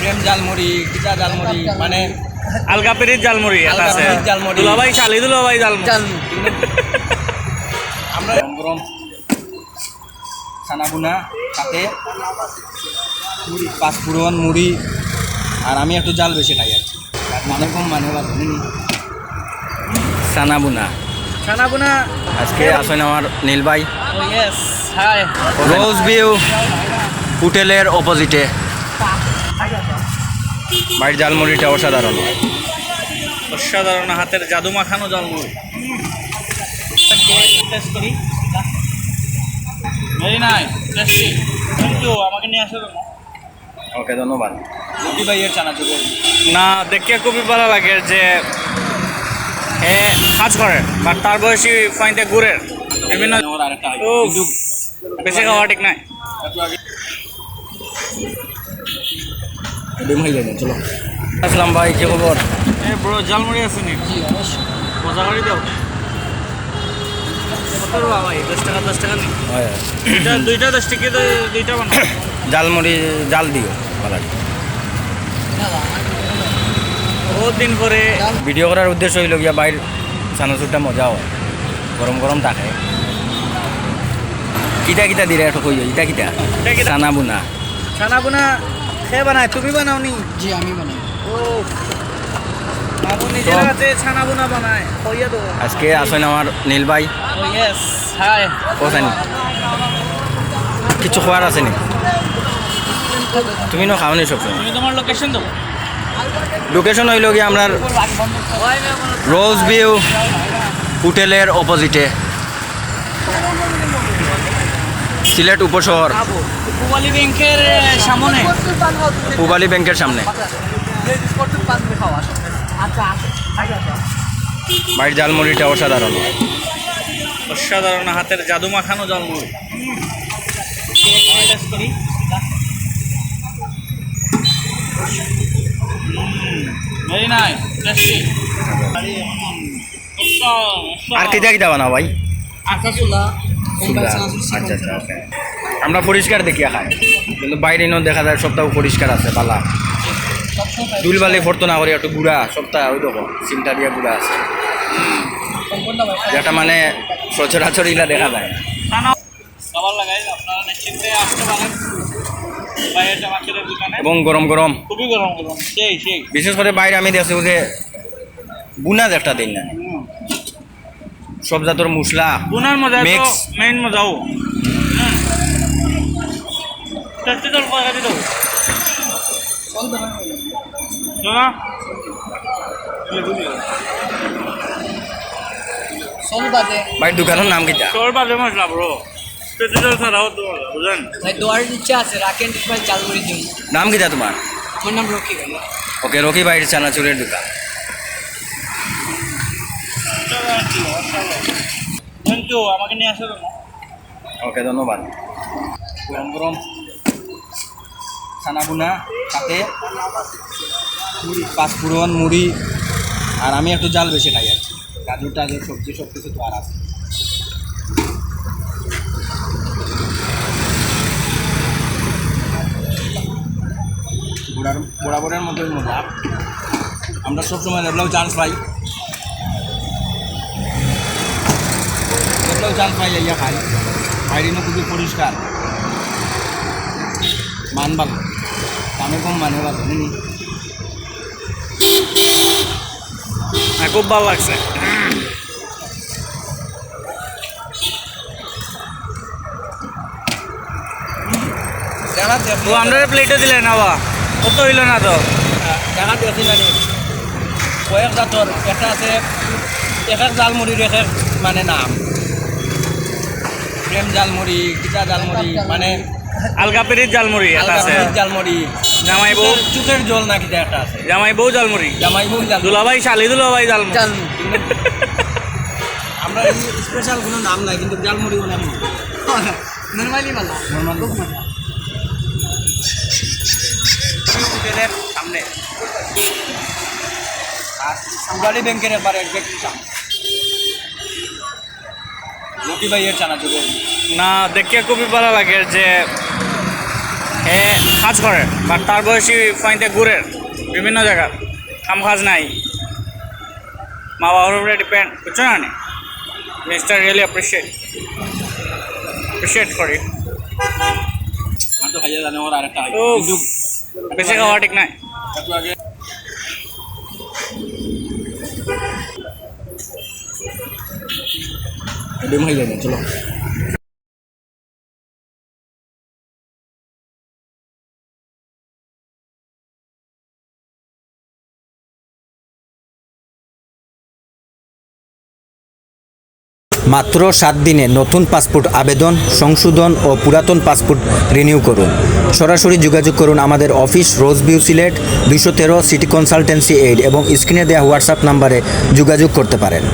প্রেম জালমুড়ি কিচা জালমুড়ি মানে আলকাপিরির জালমুড়ি এটা আছে। দুলাভাই শালি দুলাভাই জালমুড়ি আমরা গরম গরম ছানাবুনা সাথে মুড়ি পাঁচফোড়ন মুড়ি আর আমি একটু জাল বেশি খাই আর মানে কম মানে ভালো ছানাবুনা খানাপুনা আজকে আসেন আমার নীল ভাই। ইয়েস হাই রোজ ভিউ হোটেলের অপোজিটে বাইর জালমুড়িটা অসাধারণ। অসাধারণ হাতের জাদু মাখানো জালমুড়ি টেস্ট করি। Very nice tasty thank you আমাকে নিয়ে আসার জন্য ওকে ধন্যবাদ। রুটি ভাইয়ের চানাচুরের না দেখে খুবই ভালো লাগে যে এ কাজ করে বাট তার বয়সী ফাইনতে ঘুরে বিভিন্ন বেশি খাওয়া ঠিক নাই। চলো। আসলাম ভাই কি খবর? এ ব্রো জালমুড়ি আছে নি? মজা করে দাও। জালমুড়ি জাল দিও দিন পরে ভিডিও করার উদ্দেশ্য হইল গিয়া বাইর চানাচুরটা মজা হয়। গরম গরম থাকে কিটা কিটা দিলে একটু কই ইটা কিটা? কি বুনা খানা বুনা খেয়ে বানায় তুমি বানাও নি জি আমি বানাই। ও মামু নিজের হাতে ছানা বুনা বানায় কইয়া দো আজকে আসেন আমার নীল ভাই। ইয়েস হাই কোথানি কিছু খোয়ার আছে নি? তুমি নো খাওনি সবসময়। তুমি তোমার লোকেশন দাও। লোকেশন হইল গিয়া আপনার রোজ ভিউ হোটেলের অপোজিটে সিলেট উপশহর। পুবালি ব্যাংকের সামনে। পূবালী ব্যাংকের সামনে। বাইর জালমুড়িটা অসাধারণ। অসাধারণ হাতের জাদু মাখানো জালমুড়ি আর কিটা কিটা বানাও ভাই আটা চুলা আচ্ছা আচ্ছা okay. আমরা পরিষ্কার দেখিয়া খাই কিন্তু বাইরে এনেও দেখা যায় সপ্তাহ পরিষ্কার আছে পালা। দুলবালি ফরতো না করি একটু গুড়া সপ্তাহ ওই দেখো চিমটা দিয়া গুড়া আছে। যেটা মানে সচরাচর ইলা দেখা যায়। এবং গরম গরম। খুবই গরম গরম। সেই সেই। বিশেষ করে বাইরে আমি দেখছি যে বুনা একটা দিন না। সব জাতর মশলা। বুনার মজা মেইন মজাও। টেস্টি দাদা? ভাই দোকানের নাম কিটা তোর বাজে মশলা ব্রো টেস্টি তোর ছাড়াও তো বুঝলেন? ভাই দোয়ার ইচ্ছা আছে রাখেন ভাই দিন। নাম কিটা তোমার? আমার নাম রকি ভাই। ওকে রকি ভাইয়ের চানাচুরের দোকান। থ্যাংক ইউ আমাকে নিয়ে আসার জন্য ওকে ধন্যবাদ। গরম গরম। ছানাবুনা সাথে মুড়ি পাঁচফোড়ন মুড়ি আর আমি একটু জাল বেশি খাই আর কি। গাজর টাজর সবজি সব কিছু তো আর আছে। বরাবরের মতোই মজা আমরা সবসময় দেখলেও চান্স পাই দেখলেও চান্স পাই ইয়া খাই বাইরে খুবই পরিষ্কার। মান ভালো। দামে কম মানে ভালো নি হ্যাঁ খুব ভালো লাগছে। তো আমরা প্লেটে দিলেন আবা কত হইল না তো? জায়গা দিয়েছি মানে কয়েক জাতর একটা আছে এক এক জালমুড়ির এক এক মানে নাম। প্রেম জালমুড়ি কিচা জালমুড়ি মানে আলকাপিরির জালমুড়ি এটা আছে। জালমুড়ি জামাই বউ চুকের- জল না কিটা একটা আছে। জামাই বউ জালমুড়ি জামাই বউ জাল দুলাভাই শালি দুলাভাই জালমুড়ি আমরা স্পেশাল কোনো নাম নাই কিন্তু জালমুড়ি অনেক নর্মালি ভালো নর্মাল খুব মজা। হোটেলের সামনে। আর ব্যাংকের একবার একজাক্টলি সামনে লকি ভাইয়ের চানাচুরের না দেখে খুবই ভালো লাগে যে হে কাজ করে বাট তার বয়সী ফাইনতে ঘুরে বিভিন্ন জায়গা কাম কাজ নাই। মা বাবার উপরে ডিপেন্ড বুঝছ না মিস্টার রিয়েলি অ্যাপ্রিসিয়েট অ্যাপ্রিসিয়েট করি। আমার তো খাইয়া জানে ওর আরেকটা বেশি খাওয়া ঠিক নাই। ডিম খাই যাবে চলো। মাত্র সাত দিনে নতুন পাসপোর্ট আবেদন, সংশোধন ও পুরাতন পাসপোর্ট রিনিউ করুন। সরাসরি যোগাযোগ করুন আমাদের অফিস রোজ ভিউ সিলেট, দুশো তেরো সিটি কনসালটেন্সি এইড এবং স্ক্রিনে দেওয়া হোয়াটসঅ্যাপ নাম্বারে যোগাযোগ করতে পারেন।